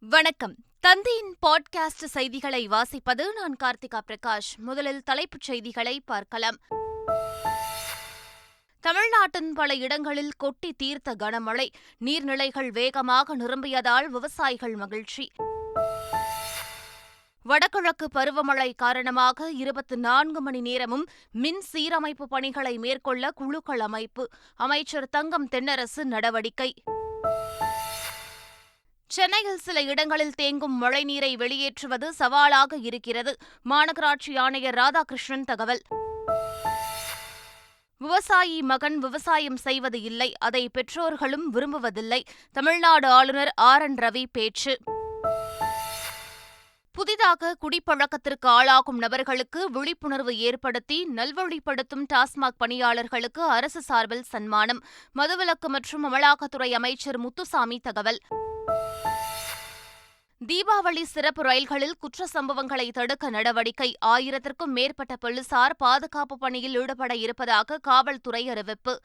வணக்கம். தந்தையின் பாட்காஸ்ட் செய்திகளை வாசிப்பது நான் கார்த்திகா பிரகாஷ். முதலில் தலைப்புச் செய்திகளை பார்க்கலாம். தமிழ்நாட்டின் பல இடங்களில் கொட்டி தீர்த்த கனமழை. நீர்நிலைகள் வேகமாக நிரம்பியதால் விவசாயிகள் மகிழ்ச்சி. வடகிழக்கு பருவமழை காரணமாக இருபத்தி நான்கு மணி நேரமும் மின் சீரமைப்பு பணிகளை மேற்கொள்ள குழுக்கள் அமைப்பு. அமைச்சர் தங்கம் தென்னரசு நடவடிக்கை. சென்னையில் சில இடங்களில் தேங்கும் மழைநீரை வெளியேற்றுவது சவாலாக இருக்கிறது. மாநகராட்சி ஆணையர் ராதாகிருஷ்ணன் தகவல். விவசாயி மகன் விவசாயம் செய்வது இல்லை. அதை பெற்றோர்களும் விரும்புவதில்லை. தமிழ்நாடு ஆளுநர் ஆர் என் ரவி பேச்சு. புதிதாக குடிப்பழக்கத்திற்கு ஆளாகும் நபர்களுக்கு விழிப்புணர்வு ஏற்படுத்தி நல்வழிப்படுத்தும் டாஸ்மாக் பணியாளர்களுக்கு அரசு சார்பில் சன்மானம். மதுவிலக்கு மற்றும் அமலாக்கத்துறை அமைச்சர் முத்துசாமி தகவல். தீபாவளி சிறப்பு ரயில்களில் குற்ற சம்பவங்களை தடுக்க நடவடிக்கை. ஆயிரத்திற்கும் மேற்பட்ட போலீசார் பாதுகாப்பு பணியில் ஈடுபட இருப்பதாக காவல்துறை அறிவிப்பு.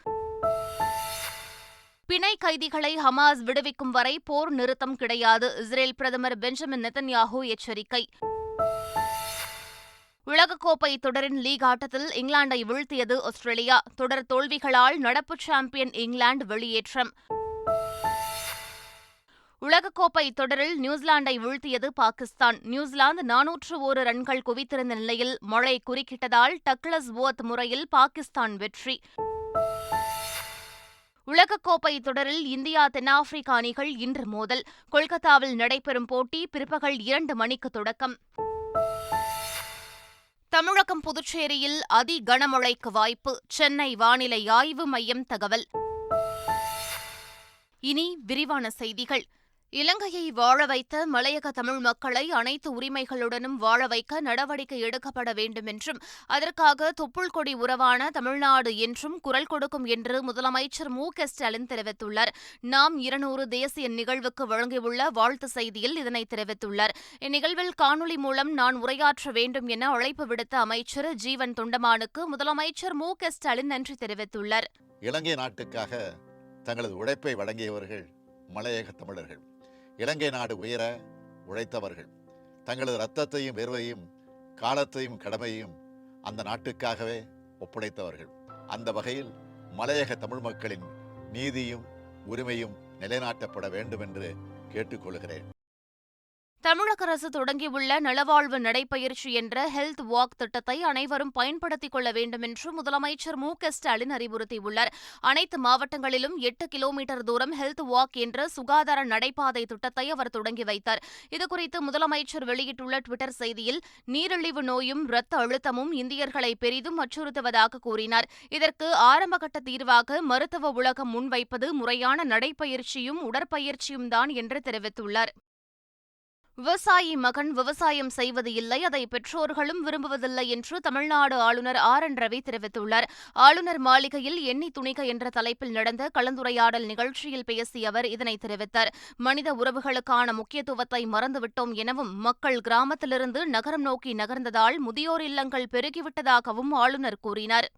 பிணை கைதிகளை ஹமாஸ் விடுவிக்கும் வரை போர் நிறுத்தம் கிடையாது. இஸ்ரேல் பிரதமர் பெஞ்சமின் நெத்தன்யாஹூ எச்சரிக்கை. உலகக்கோப்பை தொடரின் லீக் ஆட்டத்தில் இங்கிலாந்தை வீழ்த்தியது ஆஸ்திரேலியா. தொடர் தோல்விகளால் நடப்பு சாம்பியன் இங்கிலாந்து வெளியேற்றம். உலகக்கோப்பை தொடரில் நியூசிலாந்தை வீழ்த்தியது பாகிஸ்தான். நியூசிலாந்து நானூற்று ஒரு ரன்கள் குவித்திருந்த நிலையில் மழை குறுக்கிட்டதால் டக்ளஸ் ஓத் முறையில் பாகிஸ்தான் வெற்றி. உலகக்கோப்பை தொடரில் இந்தியா தென்னாப்பிரிக்கா அணிகள் இன்று மோதல். கொல்கத்தாவில் நடைபெறும் போட்டி பிற்பகல் இரண்டு மணிக்கு தொடக்கம். தமிழகம் புதுச்சேரியில் அதி கனமழைக்கு வாய்ப்பு. சென்னை வானிலை ஆய்வு மையம் தகவல். இனி விரிவான செய்திகள். இலங்கையை வாழ வைத்த மலையக தமிழ் மக்களை அனைத்து உரிமைகளுடனும் வாழ வைக்க நடவடிக்கை எடுக்கப்பட வேண்டும் என்றும் அதற்காக தொப்புள் கொடி உறவான தமிழ்நாடு என்றும் குரல் கொடுக்கும் என்று முதலமைச்சர் மு. க. ஸ்டாலின் தெரிவித்துள்ளார். நாம் இருநூறு தேசிய நிகழ்வுக்கு வழங்கியுள்ள வாழ்த்து செய்தியில் இதனை தெரிவித்துள்ளார். இந்நிகழ்வில் காணொலி மூலம் நான் உரையாற்ற வேண்டும் என அழைப்பு விடுத்த அமைச்சர் ஜீவன் தொண்டமானுக்கு முதலமைச்சர் மு. க. ஸ்டாலின் நன்றி தெரிவித்துள்ளார். இலங்கை நாட்டுக்காக தங்களது உழைப்பை வழங்கியவர்கள் மலையக தமிழர்கள். இலங்கை நாடு உயர உழைத்தவர்கள். தங்களது இரத்தத்தையும் வெறுவையும் காலத்தையும் கடமையும் அந்த நாட்டுக்காகவே ஒப்படைத்தவர்கள். அந்த வகையில் மலையக தமிழ் மக்களின் நீதியும் உரிமையும் நிலைநாட்டப்பட வேண்டும் என்று கேட்டுக்கொள்கிறேன். தமிழக அரசு தொடங்கியுள்ள நலவாழ்வு நடைப்பயிற்சி என்ற ஹெல்த் வாக் திட்டத்தை அனைவரும் பயன்படுத்திக் கொள்ள வேண்டும் என்று முதலமைச்சர் மு க ஸ்டாலின் அறிவுறுத்தியுள்ளார். அனைத்து மாவட்டங்களிலும் எட்டு கிலோமீட்டர் தூரம் ஹெல்த் வாக் என்ற சுகாதார நடைபாதை திட்டத்தை அவர் தொடங்கி வைத்தார். இதுகுறித்து முதலமைச்சர் வெளியிட்டுள்ள டுவிட்டர் செய்தியில் நீரிழிவு நோயும் இரத்த அழுத்தமும் இந்தியர்களை பெரிதும் அச்சுறுத்துவதாக கூறினார். இதற்கு ஆரம்பகட்ட தீர்வாக மருத்துவ உலகம் முன்வைப்பது முறையான நடைப்பயிற்சியும் உடற்பயிற்சியும் தான் என்று தெரிவித்துள்ளார். விவசாயி மகன் விவசாயம் செய்வது இல்லை அதை பெற்றோர்களும் விரும்புவதில்லை என்று தமிழ்நாடு ஆளுநர் ஆர் என் ரவி தெரிவித்துள்ளார். ஆளுநர் மாளிகையில் எண்ணி துணிக என்ற தலைப்பில் நடந்த கலந்துரையாடல் நிகழ்ச்சியில் பேசிய அவர் இதனை தெரிவித்தார். மனித உறவுகளுக்கான முக்கியத்துவத்தை மறந்துவிட்டோம் எனவும் மக்கள் கிராமத்திலிருந்து நகரம் நோக்கி நகர்ந்ததால் முதியோர் இல்லங்கள் பெருகிவிட்டதாகவும் ஆளுநர் கூறினார்.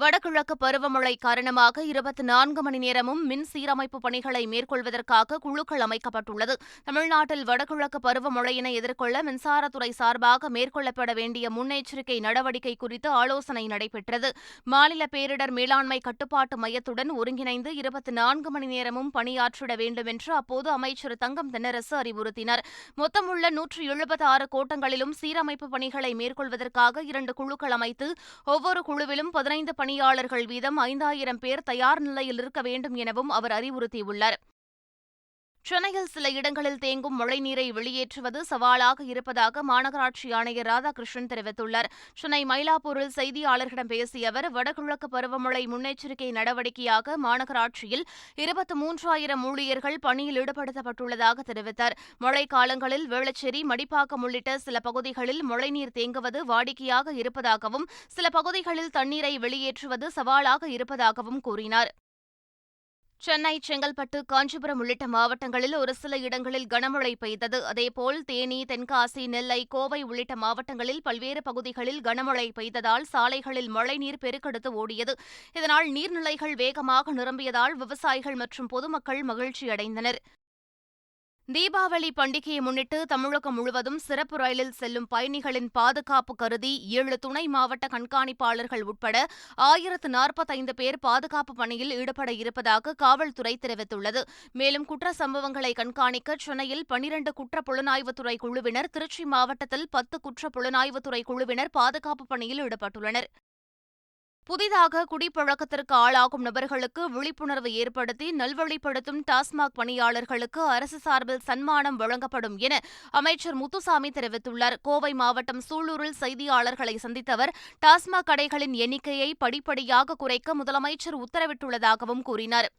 வடகிழக்கு பருவமழை காரணமாக இருபத்தி நான்கு மணி நேரமும் மின் சீரமைப்பு பணிகளை மேற்கொள்வதற்காக குழுக்கள் அமைக்கப்பட்டுள்ளது. தமிழ்நாட்டில் வடகிழக்கு பருவமழையினை எதிர்கொள்ள மின்சாரத்துறை சார்பாக மேற்கொள்ளப்பட வேண்டிய முன்னெச்சரிக்கை நடவடிக்கை குறித்து ஆலோசனை நடைபெற்றது. மாநில பேரிடர் மேலாண்மை கட்டுப்பாட்டு மையத்துடன் ஒருங்கிணைந்து இருபத்தி நான்கு மணி நேரமும் பணியாற்றிட வேண்டும் என்று அப்போது அமைச்சர் தங்கம் தென்னரசு அறிவுறுத்தினார். மொத்தமுள்ள நூற்று எழுபத்தி ஆறு கோட்டங்களிலும் சீரமைப்பு பணிகளை மேற்கொள்வதற்காக இரண்டு குழுக்கள் அமைத்து ஒவ்வொரு குழுவிலும் பதினைந்து பணியாளர்கள் வீதம் ஐந்தாயிரம் பேர் தயார் நிலையில் இருக்க வேண்டும் எனவும் அவர் அறிவுறுத்தியுள்ளார். சென்னையில் சில இடங்களில் தேங்கும் மழைநீரை வெளியேற்றுவது சவாலாக இருப்பதாக மாநகராட்சி ஆணையர் ராதாகிருஷ்ணன் தெரிவித்துள்ளார். சென்னை மயிலாப்பூரில் செய்தியாளர்களிடம் பேசிய அவர் வடகிழக்கு பருவமழை முன்னெச்சரிக்கை நடவடிக்கையாக மாநகராட்சியில் இருபத்தி மூன்றாயிரம் ஊழியர்கள் பணியில் ஈடுபடுத்தப்பட்டுள்ளதாக தெரிவித்தார். மழை காலங்களில் வேளச்சேரி மடிப்பாக்கம் உள்ளிட்ட சில பகுதிகளில் மழைநீர் தேங்குவது வாடிக்கையாக இருப்பதாகவும் சில பகுதிகளில் தண்ணீரை வெளியேற்றுவது சவாலாக இருப்பதாகவும் கூறினார். சென்னை செங்கல்பட்டு காஞ்சிபுரம் உள்ளிட்ட மாவட்டங்களில் ஒரு சில இடங்களில் கனமழை பெய்தது. அதேபோல் தேனி தென்காசி நெல்லை கோவை உள்ளிட்ட மாவட்டங்களில் பல்வேறு பகுதிகளில் கனமழை பெய்ததால் சாலைகளில் மழைநீர் பெருக்கெடுத்து ஓடியது. இதனால் நீர்நிலைகள் வேகமாக நிரம்பியதால் விவசாயிகள் மற்றும் பொதுமக்கள் மகிழ்ச்சியடைந்தனர். தீபாவளி பண்டிகையை முன்னிட்டு தமிழகம் முழுவதும் சிறப்பு ரயிலில் செல்லும் பயணிகளின் பாதுகாப்பு கருதி ஏழு துணை மாவட்ட கண்காணிப்பாளர்கள் உட்பட ஆயிரத்து நாற்பத்தைந்து பேர் பாதுகாப்பு பணியில் ஈடுபட இருப்பதாக காவல்துறை தெரிவித்துள்ளது. மேலும் குற்ற சம்பவங்களை கண்காணிக்க சென்னையில் பனிரண்டு குற்ற புலனாய்வுத்துறை குழுவினர் திருச்சி மாவட்டத்தில் பத்து குற்ற புலனாய்வுத்துறை குழுவினர் பாதுகாப்பு பணியில் ஈடுபட்டுள்ளனர். புதிதாக குடிப்பழக்கத்திற்கு ஆளாகும் நபர்களுக்கு விழிப்புணர்வு ஏற்படுத்தி நல்வழிப்படுத்தும் டாஸ்மாக் பணியாளர்களுக்கு அரசு சார்பில் சன்மானம் வழங்கப்படும் என அமைச்சர் முத்துசாமி தெரிவித்துள்ளார். கோவை மாவட்டம் சூலூரில் செய்தியாளர்களை சந்தித்தவர் டாஸ்மாக் கடைகளின் எண்ணிக்கையை படிப்படியாக குறைக்க முதலமைச்சர் உத்தரவிட்டுள்ளதாகவும் கூறினார்.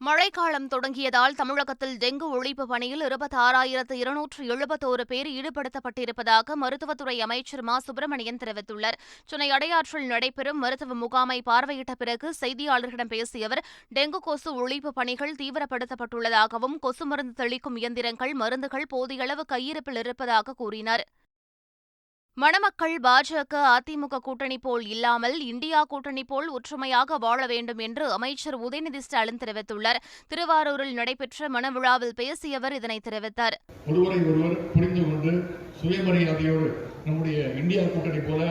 மழைக்காலம் தொடங்கியதால் தமிழகத்தில் டெங்கு ஒழிப்பு பணியில் இருபத்தாறாயிரத்து இருநூற்று எழுபத்தோரு பேர் ஈடுபடுத்தப்பட்டிருப்பதாக மருத்துவத்துறை அமைச்சர் மா. சுப்பிரமணியன் தெரிவித்துள்ளார். சென்னை அடையாற்றில் நடைபெறும் மருத்துவ முகாமை பார்வையிட்ட பிறகு செய்தியாளர்களிடம் பேசிய அவர் டெங்கு கொசு ஒழிப்பு பணிகள் தீவிரப்படுத்தப்பட்டுள்ளதாகவும் கொசு மருந்து தெளிக்கும் இயந்திரங்கள் மருந்துகள் போதிய அளவு கையிருப்பில் இருப்பதாக கூறினார். மணமக்கள் பாஜக அதிமுக கூட்டணி போல் இல்லாமல் இந்தியா கூட்டணி போல் ஒற்றுமையாக வாழ வேண்டும் என்று அமைச்சர் உதயநிதி ஸ்டாலின் தெரிவித்துள்ளார். திருவாரூரில் நடைபெற்ற மணவிழாவில் பேசிய அவர் இதனை தெரிவித்தார். ஒருவரை ஒருவர் புரிந்து கொண்டு சுயமரியாதையோடு நம்முடைய இந்தியா கூட்டணி போல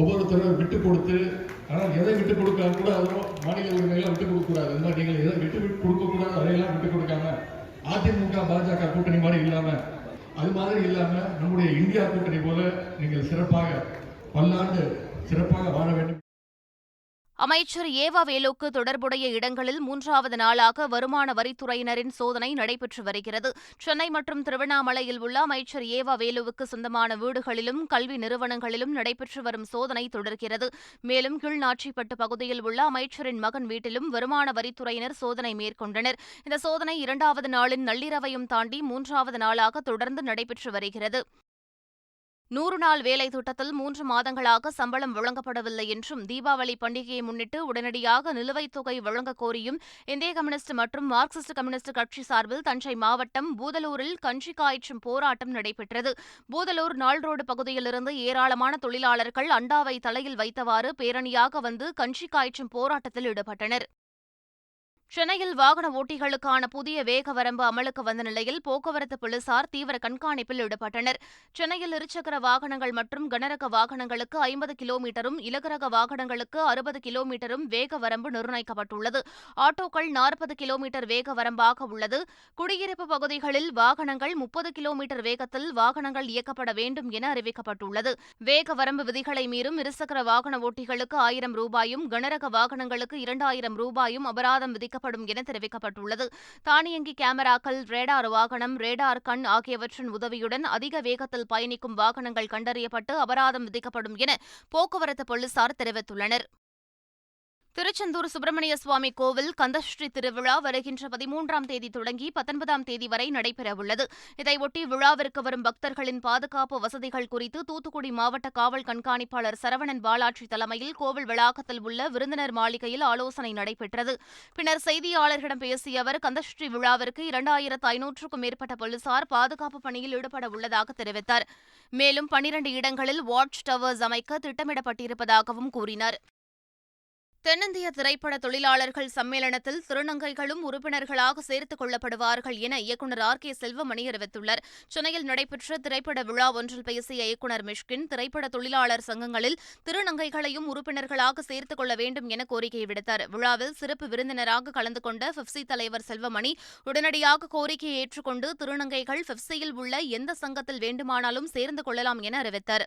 ஒவ்வொருத்தரும் விட்டு கொடுத்து ஆனால் எதை விட்டு கொடுக்காம கூட அதுவும் மாநில உரிமையெல்லாம் விட்டு கொடுக்க கூடாது இந்த மாதிரி நீங்கள் எதை விட்டு கொடுக்க கூடாது அதையெல்லாம் விட்டு கொடுக்காம அதிமுக பாஜக கூட்டணி மாதிரி இல்லாமல் அது மாதிரி இல்லாமல் நம்முடைய இந்தியா கூட்டணி போல நீங்கள் சிறப்பாக பல்லாண்டு சிறப்பாக வாழ வேண்டும். அமைச்சர் ஏவா வேலுக்கு தொடர்புடைய இடங்களில் மூன்றாவது நாளாக வருமான வரித்துறையினரின் சோதனை நடைபெற்று வருகிறது. சென்னை மற்றும் திருவண்ணாமலையில் உள்ள அமைச்சர் ஏவா வேலுவுக்கு சொந்தமான வீடுகளிலும் கல்வி நிறுவனங்களிலும் நடைபெற்று வரும் சோதனை தொடர்கிறது. மேலும் கீழ்நாச்சிப்பட்டு பகுதியில் உள்ள அமைச்சரின் மகன் வீட்டிலும் வருமான வரித்துறையினர் சோதனை மேற்கொண்டனர். இந்த சோதனை இரண்டாவது நாளின் நள்ளிரவையும் தாண்டி மூன்றாவது நாளாக தொடர்ந்து நடைபெற்று வருகிறது. நூறு நாள் வேலை திட்டத்தில் மூன்று மாதங்களாக சம்பளம் வழங்கப்படவில்லை என்றும் தீபாவளி பண்டிகையை முன்னிட்டு உடனடியாக நிலுவைத் தொகை வழங்கக் கோரியும் இந்திய கம்யூனிஸ்ட் மற்றும் மார்க்சிஸ்ட் கம்யூனிஸ்ட் கட்சி சார்பில் தஞ்சை மாவட்டம் பூதலூரில் கஞ்சி காய்ச்சும் போராட்டம் நடைபெற்றது. பூதலூர் நாள் ரோடு பகுதியிலிருந்து ஏராளமான தொழிலாளர்கள் அண்டாவை தலையில் வைத்தவாறு பேரணியாக வந்து கஞ்சி காய்ச்சும் போராட்டத்தில் ஈடுபட்டனர். சென்னையில் வாகன ஓட்டிகளுக்கான புதிய வேக வரம்பு அமலுக்கு வந்த நிலையில் போக்குவரத்து போலீசார் தீவிர கண்காணிப்பில் ஈடுபட்டனர். சென்னையில் இருசக்கர வாகனங்கள் மற்றும் கனரக வாகனங்களுக்கு ஐம்பது கிலோமீட்டரும் இலகுரக வாகனங்களுக்கு அறுபது கிலோமீட்டரும் வேக வரம்பு நிர்ணயிக்கப்பட்டுள்ளது. ஆட்டோக்கள் நாற்பது கிலோமீட்டர் வேக வரம்பாக உள்ளது. குடியிருப்பு பகுதிகளில் வாகனங்கள் முப்பது கிலோமீட்டர் வேகத்தில் வாகனங்கள் இயக்கப்பட வேண்டும் என அறிவிக்கப்பட்டுள்ளது. வேக வரம்பு விதிகளை மீறும் இருசக்கர வாகன ஓட்டிகளுக்கு ஆயிரம் ரூபாயும் கனரக வாகனங்களுக்கு இரண்டாயிரம் ரூபாயும் அபராதம் வழங்கப்படும் என தெரிவிக்கப்பட்டுள்ளது. தானியங்கி கேமராக்கள் ரேடார் வாகனம் ரேடார் கண் ஆகியவற்றின் உதவியுடன் அதிக வேகத்தில் பயணிக்கும் வாகனங்கள் கண்டறியப்பட்டு அபராதம் விதிக்கப்படும் என போக்குவரத்து போலீசார் தெரிவித்துள்ளனர். திருச்செந்தூர் சுப்பிரமணிய சுவாமி கோவில் கந்தஸ்ரீ திருவிழா வருகின்ற பதிமூன்றாம் தேதி தொடங்கி பத்தொன்பதாம் தேதி வரை நடைபெறவுள்ளது. இதையொட்டி விழாவிற்கு வரும் பக்தர்களின் பாதுகாப்பு வசதிகள் குறித்து தூத்துக்குடி மாவட்ட காவல் கண்காணிப்பாளர் சரவணன் பாலாஜி தலைமையில் கோவில் வளாகத்தில் உள்ள விருந்தினர் மாளிகையில் ஆலோசனை நடைபெற்றது. பின்னர் செய்தியாளர்களிடம் பேசிய அவர் கந்தஸ்ரீ விழாவிற்கு இரண்டாயிரத்து ஐநூற்றுக்கும் மேற்பட்ட போலீசார் பாதுகாப்பு பணியில் ஈடுபட உள்ளதாக தெரிவித்தார். மேலும் பனிரண்டு இடங்களில் வாட்ச் டவர்ஸ் அமைக்க திட்டமிடப்பட்டிருப்பதாகவும் கூறினார். தென்னிந்திய திரைப்பட தொழிலாளர்கள் சம்மேளனத்தில் திருநங்கைகளும் உறுப்பினர்களாக சேர்த்துக் கொள்ளப்படுவார்கள் என இயக்குநர் ஆர் கே செல்வமணி அறிவித்துள்ளார். சென்னையில் நடைபெற்ற திரைப்பட விழா ஒன்றில் பேசிய இயக்குநர் மிஷ்கின் திரைப்பட தொழிலாளர் சங்கங்களில் திருநங்கைகளையும் உறுப்பினர்களாக சேர்த்துக் கொள்ள வேண்டும் என கோரிக்கை விடுத்தார். விழாவில் சிறப்பு விருந்தினராக கலந்து கொண்ட பிப்சி தலைவர் செல்வமணி உடனடியாக கோரிக்கையை ஏற்றுக்கொண்டு திருநங்கைகள் பிப்சியில் உள்ள எந்த சங்கத்தில் வேண்டுமானாலும் சேர்ந்து கொள்ளலாம் என அறிவித்தார்.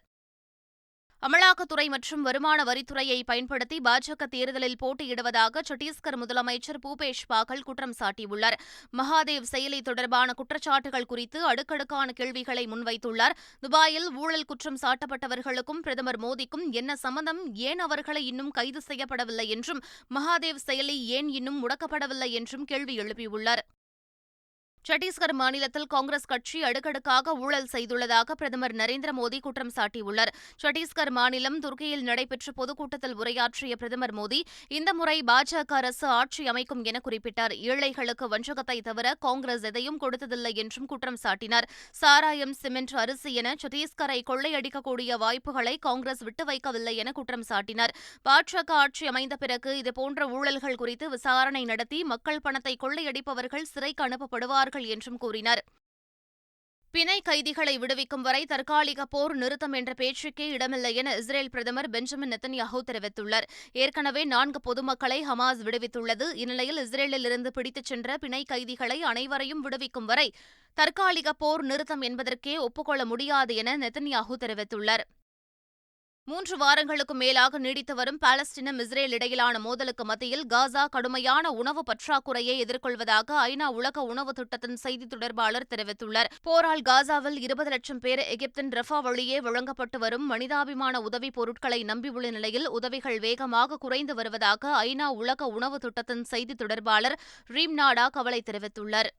அமலாக்கத்துறை மற்றும் வருமான வரித்துறையை பயன்படுத்தி பாஜக தேர்தலில் போட்டியிடுவதாக சத்தீஸ்கர் முதலமைச்சர் பூபேஷ் பாகல் குற்றம் சாட்டியுள்ளார். மகாதேவ் செயலி தொடர்பான குற்றச்சாட்டுகள் குறித்து அடுக்கடுக்கான கேள்விகளை முன்வைத்துள்ளார். துபாயில் ஊழல் குற்றம் சாட்டப்பட்டவர்களுக்கும் பிரதமர் மோடிக்கும் என்ன சம்பந்தம்? ஏன் அவர்களை இன்னும் கைது செய்யப்படவில்லை என்றும் மகாதேவ் செயலி ஏன் இன்னும் முடக்கப்படவில்லை என்றும் கேள்வி எழுப்பியுள்ளார். சத்தீஸ்கர் மாநிலத்தில் காங்கிரஸ் கட்சி அடுக்கடுக்காக ஊழல் செய்துள்ளதாக பிரதமர் நரேந்திர மோடி குற்றம் சாட்டியுள்ளார். சத்தீஸ்கர் மாநிலம் துர்க்கியில் நடைபெற்ற பொதுக்கூட்டத்தில் உரையாற்றிய பிரதமர் மோடி இந்த முறை பாஜக அரசு ஆட்சி அமைக்கும் என குறிப்பிட்டார். ஏழைகளுக்கு வஞ்சகத்தை தவிர காங்கிரஸ் எதையும் கொடுத்ததில்லை என்றும் குற்றம் சாட்டினார். சாராயம் சிமெண்ட் அரிசி என சத்தீஸ்கரை கொள்ளையடிக்கக்கூடிய வாய்ப்புகளை காங்கிரஸ் விட்டு வைக்கவில்லை என குற்றம் சாட்டினார். பாஜக ஆட்சி அமைந்த பிறகு இதுபோன்ற ஊழல்கள் குறித்து விசாரணை நடத்தி மக்கள் பணத்தை கொள்ளையடிப்பவர்கள் சிறைக்கு அனுப்பப்படுவார்கள் வருவார்கள் என்றும் கூறினார். பிணை கைதிகளை விடுவிக்கும் வரை தற்காலிக போர் நிறுத்தம் என்ற பேச்சுக்கே இடமில்லை என இஸ்ரேல் பிரதமர் பெஞ்சமின் நெத்தன்யாஹூ தெரிவித்துள்ளார். ஏற்கனவே நான்கு பொதுமக்களை ஹமாஸ் விடுவித்துள்ளது. இந்நிலையில் இஸ்ரேலில் இருந்து பிடித்துச் சென்ற பிணை கைதிகளை அனைவரையும் விடுவிக்கும் வரை தற்காலிக போர் நிறுத்தம் என்பதற்கே ஒப்புக்கொள்ள முடியாது என நெத்தன்யாஹூ தெரிவித்துள்ளார். மூன்று வாரங்களுக்கு மேலாக நீடித்து வரும் பாலஸ்தீனம் இஸ்ரேல் இடையிலான மோதலுக்கு மத்தியில் காசா கடுமையான உணவு பற்றாக்குறையை எதிர்கொள்வதாக ஐநா உலக உணவு திட்டத்தின் செய்தி தொடர்பாளர் தெரிவித்துள்ளார். போரால் காசாவில் இருபது லட்சம் பேர் எகிப்தின் ரஃபா வழியே வழங்கப்பட்டு வரும் மனிதாபிமான உதவிப் பொருட்களை நம்பியுள்ள நிலையில் உதவிகள் வேகமாக குறைந்து வருவதாக ஐநா உலக உணவு திட்டத்தின் செய்தி தொடர்பாளர் ரீம்நாடா கவலை தெரிவித்துள்ளார்.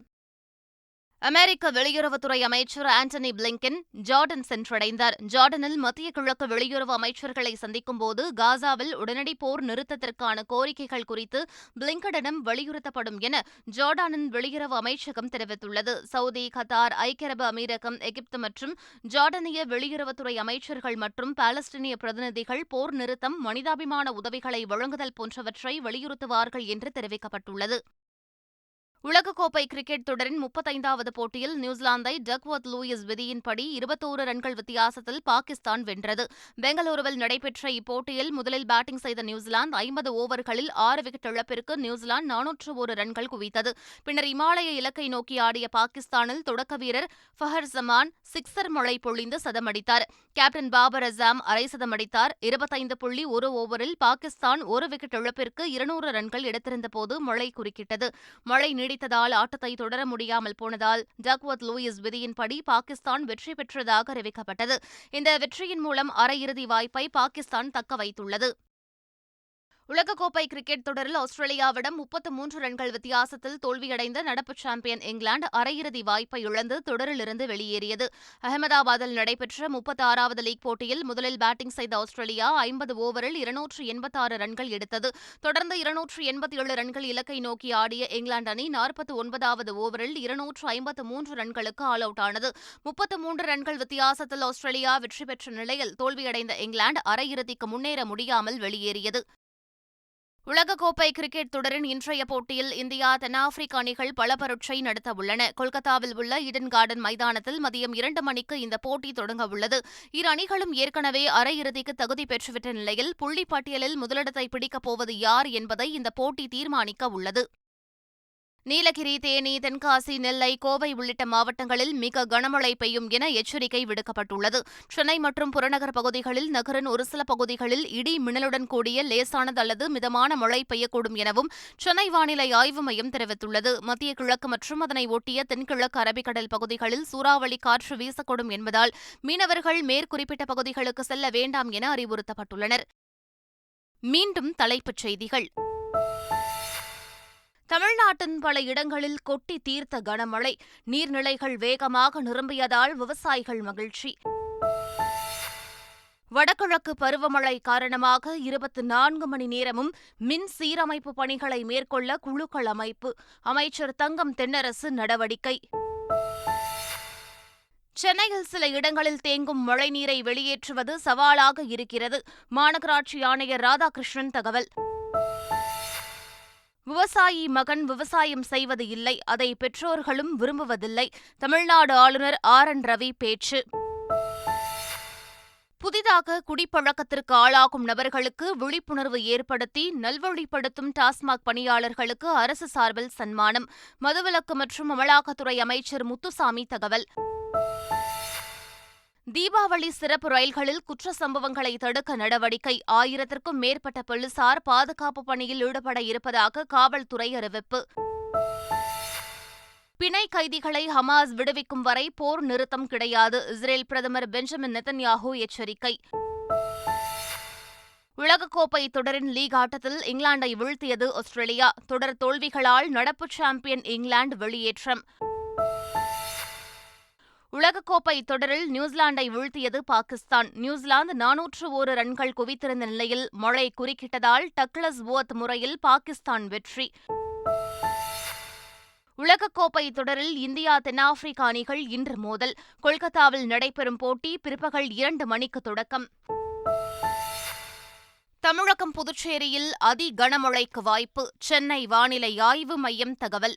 அமெரிக்க வெளியுறவுத்துறை அமைச்சர் ஆண்டனி பிளிங்கன் ஜார்டன் சென்றடைந்தார். ஜார்டனில் மத்திய கிழக்கு வெளியுறவு அமைச்சர்களை சந்திக்கும்போது காசாவில் உடனடி போர் நிறுத்தத்திற்கான கோரிக்கைகள் குறித்து பிளிங்கனிடம் வலியுறுத்தப்படும் என ஜார்டானின் வெளியுறவு அமைச்சகம் தெரிவித்துள்ளது. சவுதி கத்தார் ஐக்கிய அரபு அமீரகம் எகிப்து மற்றும் ஜார்டனிய வெளியுறவுத்துறை அமைச்சர்கள் மற்றும் பாலஸ்தீனிய பிரதிநிதிகள் போர் நிறுத்தம் மனிதாபிமான உதவிகளை வழங்குதல் போன்றவற்றை வலியுறுத்துவார்கள் என்று தெரிவிக்கப்பட்டுள்ளது. உலகக்கோப்பை கிரிக்கெட் தொடரின் முப்பத்தைந்தாவது போட்டியில் நியூசிலாந்தை டக்வர்த் லூயிஸ் விதியின்படி இருபத்தோரு ரன்கள் வித்தியாசத்தில் பாகிஸ்தான் வென்றது. பெங்களூருவில் நடைபெற்ற இப்போட்டியில் முதலில் பேட்டிங் செய்த நியூசிலாந்து ஐம்பது ஓவர்களில் ஆறு விக்கெட் இழப்பிற்கு நியூசிலாந்து நானூற்று ஒரு ரன்கள் குவித்தது. பின்னர் இமாலய இலக்கை நோக்கி ஆடிய பாகிஸ்தானில் தொடக்க வீரர் ஃபஹர் ஜமான் சிக்ஸர் மழை பொழிந்து சதமடித்தார். கேப்டன் பாபர் அசாம் அரை சதமடித்தார். இருபத்தைந்து புள்ளி ஒரு ஓவரில் பாகிஸ்தான் ஒரு விக்கெட் இழப்பிற்கு இருநூறு ரன்கள் எடுத்திருந்தபோது மழை குறுக்கிட்டது. மழை நீடி நீடித்ததால் ஆட்டத்தை தொடர முடியாமல் போனதால் டக்வத் லூயிஸ் விதியின்படி பாகிஸ்தான் வெற்றி பெற்றதாக அறிவிக்கப்பட்டது. இந்த வெற்றியின் மூலம் அரையிறுதி வாய்ப்பை பாகிஸ்தான் தக்க வைத்துள்ளது. உலகக்கோப்பை கிரிக்கெட் தொடரில் ஆஸ்திரேலியாவிடம் முப்பத்து மூன்று ரன்கள் வித்தியாசத்தில் தோல்வியடைந்த நடப்பு சாம்பியன் இங்கிலாந்து அரையிறுதி வாய்ப்பை இழந்து தொடரிலிருந்து வெளியேறியது. அகமதாபாத்தில் நடைபெற்ற முப்பத்தாறாவது லீக் போட்டியில் முதலில் பேட்டிங் செய்த ஆஸ்திரேலியா ஐம்பது ஓவரில் இருநூற்று எண்பத்தாறு ரன்கள் எடுத்தது. தொடர்ந்து இருநூற்று எண்பத்தி ஏழு ரன்கள் இலக்கை நோக்கி ஆடிய இங்கிலாந்து அணி நாற்பத்தி ஒன்பதாவது ஓவரில் இருநூற்று ஐம்பத்து மூன்று ரன்களுக்கு ஆல் அவுட் ஆனது. முப்பத்து மூன்று ரன்கள் வித்தியாசத்தில் ஆஸ்திரேலியா வெற்றி பெற்ற நிலையில் தோல்வியடைந்த இங்கிலாந்து அரையிறுதிக்கு முன்னேற முடியாமல் வெளியேறியது. உலகக்கோப்பை கிரிக்கெட் தொடரின் இன்றைய போட்டியில் இந்தியா தென்னாப்பிரிக்க அணிகள் பல பரீட்சை நடத்தவுள்ளன கொல்கத்தாவில் உள்ள இடன் கார்டன் மைதானத்தில் மதியம் இரண்டு மணிக்கு இந்த போட்டி தொடங்கவுள்ளது இரு அணிகளும் ஏற்கனவே அரையிறுதிக்கு தகுதி பெற்றுவிட்ட நிலையில் புள்ளி பட்டியலில் முதலிடத்தை பிடிக்கப் போவது யார் என்பதை இந்த போட்டி தீர்மானிக்க உள்ளது. நீலகிரி தேனி தென்காசி நெல்லை கோவை உள்ளிட்ட மாவட்டங்களில் மிக கனமழை பெய்யும் என எச்சரிக்கை விடுக்கப்பட்டுள்ளது. சென்னை மற்றும் புறநகர் பகுதிகளில் நகரின் ஒரு சில பகுதிகளில் இடி மின்னலுடன் கூடிய லேசானது அல்லது மிதமான மழை பெய்யக்கூடும் எனவும் சென்னை வானிலை ஆய்வு மையம் தெரிவித்துள்ளது. மத்திய கிழக்கு மற்றும் அதனை ஒட்டிய தென்கிழக்கு அரபிக்கடல் பகுதிகளில் சூறாவளி காற்று வீசக்கூடும் என்பதால் மீனவர்கள் மேற்குறிப்பிட்ட பகுதிகளுக்கு செல்ல வேண்டாம் என அறிவுறுத்தப்பட்டுள்ளனர். மீண்டும் தலைப்புச் செய்திகள். தமிழ்நாட்டின் பல இடங்களில் கொட்டி தீர்த்த கனமழை. நீர்நிலைகள் வேகமாக நிரம்பியதால் விவசாயிகள் மகிழ்ச்சி. வடகிழக்கு பருவமழை காரணமாக இருபத்தி நான்கு மணி நேரமும் மின் சீரமைப்பு பணிகளை மேற்கொள்ள குழுக்கள் அமைப்பு. அமைச்சர் தங்கம் தென்னரசு நடவடிக்கை. சென்னையில் சில இடங்களில் தேங்கும் மழைநீரை வெளியேற்றுவது சவாலாக இருக்கிறது. மாநகராட்சி ஆணையர் ராதாகிருஷ்ணன் தகவல். விவசாயி மகன் விவசாயம் செய்வது இல்லை அதை பெற்றோர்களும் விரும்புவதில்லை. தமிழ்நாடு ஆளுநர் ஆர். என். ரவி பேச்சு. புதிதாக குடிப்பழக்கத்திற்கு ஆளாகும் நபர்களுக்கு விழிப்புணர்வு ஏற்படுத்தி நல்வழிப்படுத்தும் டாஸ்மாக் பணியாளர்களுக்கு அரசு சார்பில் சன்மானம். மதுவிலக்கு மற்றும் அமலாக்கத்துறை அமைச்சர் முத்துசாமி தகவல். தீபாவளி சிறப்பு ரயில்களில் குற்ற சம்பவங்களை தடுக்க நடவடிக்கை ஆயிரத்திற்கும் மேற்பட்ட போலீசார் பாதுகாப்பு பணியில் ஈடுபட இருப்பதாக காவல்துறை அறிவிப்பு. பிணை கைதிகளை ஹமாஸ் விடுவிக்கும் வரை போர் நிறுத்தம் கிடையாது இஸ்ரேல் பிரதமர் பெஞ்சமின் நெத்தன்யாஹூ எச்சரிக்கை. உலகக்கோப்பை தொடரின் லீக் ஆட்டத்தில் இங்கிலாந்தை வீழ்த்தியது ஆஸ்திரேலியா தொடர் தோல்விகளால் நடப்பு சாம்பியன் இங்கிலாந்து வெளியேற்றம். உலகக்கோப்பை தொடரில் நியூசிலாந்தை வீழ்த்தியது பாகிஸ்தான். நியூசிலாந்து நானூற்று ஒரு ரன்கள் குவித்திருந்த நிலையில் மழை குறுக்கிட்டதால் டக்ளஸ் ஓத் முறையில் பாகிஸ்தான் வெற்றி. உலகக்கோப்பை தொடரில் இந்தியா தென்னாப்பிரிக்கா அணிகள் இன்று மோதல். கொல்கத்தாவில் நடைபெறும் போட்டி பிற்பகல் இரண்டு மணிக்கு தொடக்கம். தமிழகம் புதுச்சேரியில் அதி கனமழைக்கு வாய்ப்பு. சென்னை வானிலை ஆய்வு மையம் தகவல்.